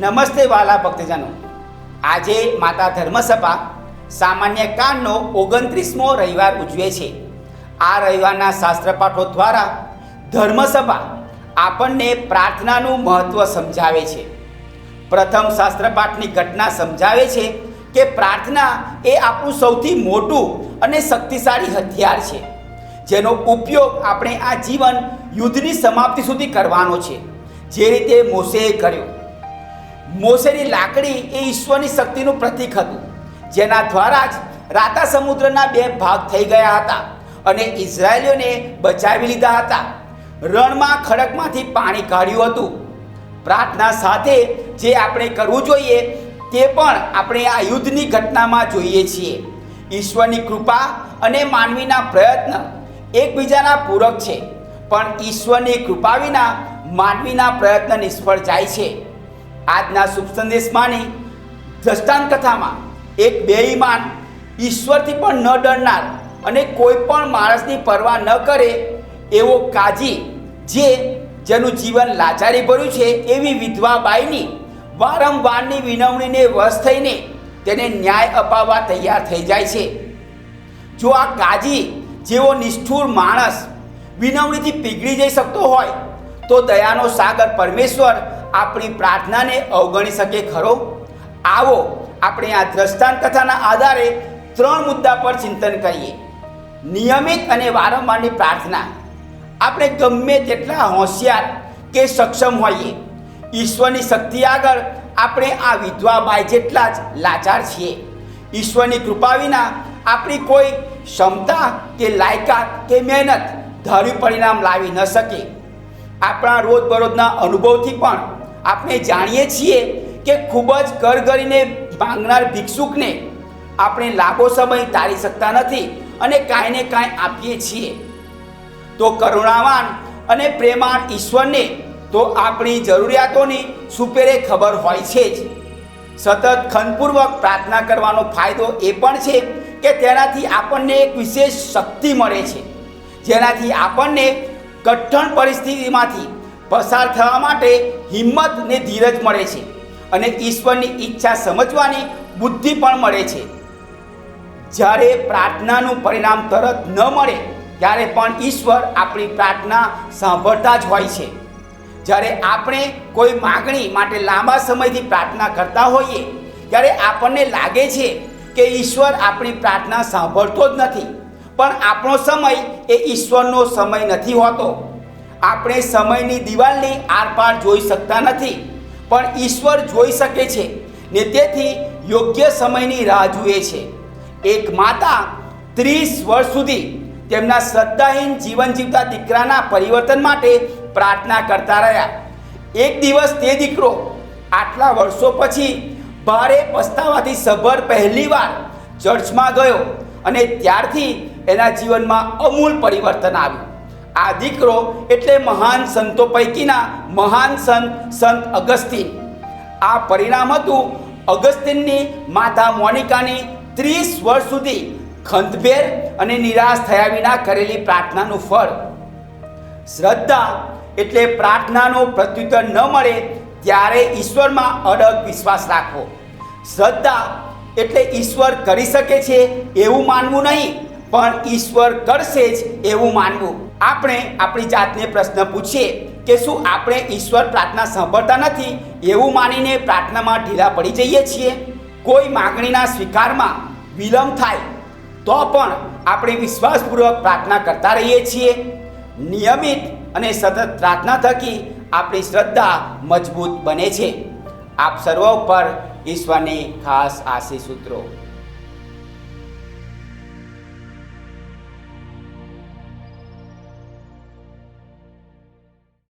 નમસ્તે વાલા ભક્તજનો. આજે માતા ધર્મસભા સામાન્ય કાનનો ઓગણત્રીસમો રવિવાર ઉજવે છે. આ રવિવારના શાસ્ત્રપાઠો દ્વારા ધર્મસભા આપણને પ્રાર્થનાનું મહત્ત્વ સમજાવે છે. પ્રથમ શાસ્ત્રપાઠની ઘટના સમજાવે છે કે પ્રાર્થના એ આપણું સૌથી મોટું અને શક્તિશાળી હથિયાર છે. જેનો ઉપયોગ આપણે આ જીવન યુદ્ધની સમાપ્તિ સુધી કરવાનો છે. જે રીતે મોસેએ કર્યો મોસેની લાકડી એ ઈશ્વરની શક્તિનું પ્રતીક હતું. જેના દ્વારા જ રાતા સમુદ્રના બે ભાગ થઈ ગયા હતા અને ઇઝરાયલીઓને બચાવી લીધા હતા. રણમાં ખડકમાંથી પાણી કાઢ્યું હતું. પ્રાર્થના સાથે જે આપણે કરવું જોઈએ તે પણ આપણે આ યુદ્ધની ઘટનામાં જોઈએ છીએ. ઈશ્વરની કૃપા અને માનવીના પ્રયત્ન એકબીજાના પૂરક છે. પણ ઈશ્વરની કૃપા વિના માનવીના પ્રયત્ન નિષ્ફળ જાય છે. આજના શુભ સંદેશમાંની દ્રષ્ટાંત કથામાં એક બેઈમાન ઈશ્વરથી પણ ન ડરનાર અને કોઈ પણ માણસની પરવા ન કરે એવો કાજી જે જેનું જીવન લાચારી ભર્યું છે એવી વિધવા બાઈની વારંવારની વિનવણીને વશ થઈને તેને ન્યાય અપાવવા તૈયાર થઈ જાય છે. જો આ કાજી જેવો નિષ્ઠુર માણસ વિનવણીથી પીગળી જઈ શકતો હોય તો દયાનો સાગર પરમેશ્વર આપણી પ્રાર્થનાને અવગણી શકે ખરો? આવો, આપણે આ દ્રષ્ટાંત કથાના આધારે ત્રણ મુદ્દા પર ચિંતન કરીએ. નિયમિત અને વારંવારની પ્રાર્થના. આપણે ગમે તેટલા હોશિયાર કે સક્ષમ હોઈએ, ઈશ્વરની શક્તિ આગળ આપણે આ વિધવા બાય જેટલા જ લાચાર છીએ. ઈશ્વરની કૃપા વિના આપણી કોઈ ક્ષમતા કે લાયકાત કે મહેનત ધાર્યું પરિણામ લાવી ન શકે. આપણા રોજબરોજના અનુભવથી પણ આપણે જાણીએ છીએ કે ખૂબ જ કર કરીને માંગનાર ભિક્ષુકને આપણે લાંબો સમય તારી શકતા નથી અને કાંઈ ને કાંઈ આપીએ છીએ. તો કરુણાવાન અને પ્રેમાળ ઈશ્વરને તો આપણી જરૂરિયાતોની સુપેરે ખબર હોય છે જ. સતત ખનપૂર્વક પ્રાર્થના કરવાનો ફાયદો એ પણ છે કે તેનાથી આપણને એક વિશેષ શક્તિ મળે છે. જેનાથી આપણને કઠણ પરિસ્થિતિમાંથી પસાર થવા માટે હિંમત ને ધીરજ મળે છે અને ઈશ્વરની ઈચ્છા સમજવાની બુદ્ધિ પણ મળે છે. જ્યારે પ્રાર્થનાનું પરિણામ તરત ન મળે, ત્યારે પણ ઈશ્વર આપણી પ્રાર્થના સાંભળતા જ હોય છે. જ્યારે આપણે કોઈ માગણી માટે લાંબા સમયથી પ્રાર્થના કરતા હોઈએ, ત્યારે આપણને લાગે છે કે ઈશ્વર આપણી પ્રાર્થના સાંભળતો જ નથી. પણ આપણો સમય એ ઈશ્વરનો સમય નથી હોતો. આપણે સમયની દિવાલની આરપાર જોઈ શકતા નથી, પણ ઈશ્વર જોઈ શકે છે ને તેથી યોગ્ય સમયની રાહ જુએ છે. એક માતા ત્રીસ વર્ષ સુધી તેમના શ્રદ્ધાહીન જીવન જીવતા દીકરાના પરિવર્તન માટે પ્રાર્થના કરતા રહ્યા. એક દિવસ તે દીકરો આટલા વર્ષો પછી ભારે પસ્તાવાથી સભર પહેલીવાર ચર્ચમાં ગયો અને ત્યારથી એના જીવનમાં અમૂલ પરિવર્તન આવ્યું. આ દીકરો એટલે મહાન સંતો પૈકીના મહાન સંત સંત અગસ્તીન. આ પરિણામ હતું અગસ્તીનની માતા મોનિકાની ત્રીસ વર્ષ સુધી ખંતભેર અને નિરાશ થયા વિના કરેલી પ્રાર્થનાનું ફળ. શ્રદ્ધા એટલે પ્રાર્થનાનો પ્રત્યુત્તર ન મળે ત્યારે ઈશ્વરમાં અડગ વિશ્વાસ રાખવો. શ્રદ્ધા એટલે ઈશ્વર કરી શકે છે એવું માનવું નહીં. પણ ઈશ્વર કરશે જ એવું માનવું. આપણે આપણી જાતને પ્રશ્ન પૂછીએ કે શું આપણે ઈશ્વર પ્રાર્થના સાંભળતા નથી એવું માનીને પ્રાર્થનામાં ઢીલા પડી જઈએ છીએ? કોઈ માગણીના સ્વીકારમાં વિલંબ થાય તો પણ આપણે વિશ્વાસપૂર્વક પ્રાર્થના કરતા રહીએ છીએ. નિયમિત અને સતત પ્રાર્થના થકી આપણી શ્રદ્ધા મજબૂત બને છે. આપ સર્વ ઉપર ઈશ્વરની ખાસ આશીષ સૂત્રો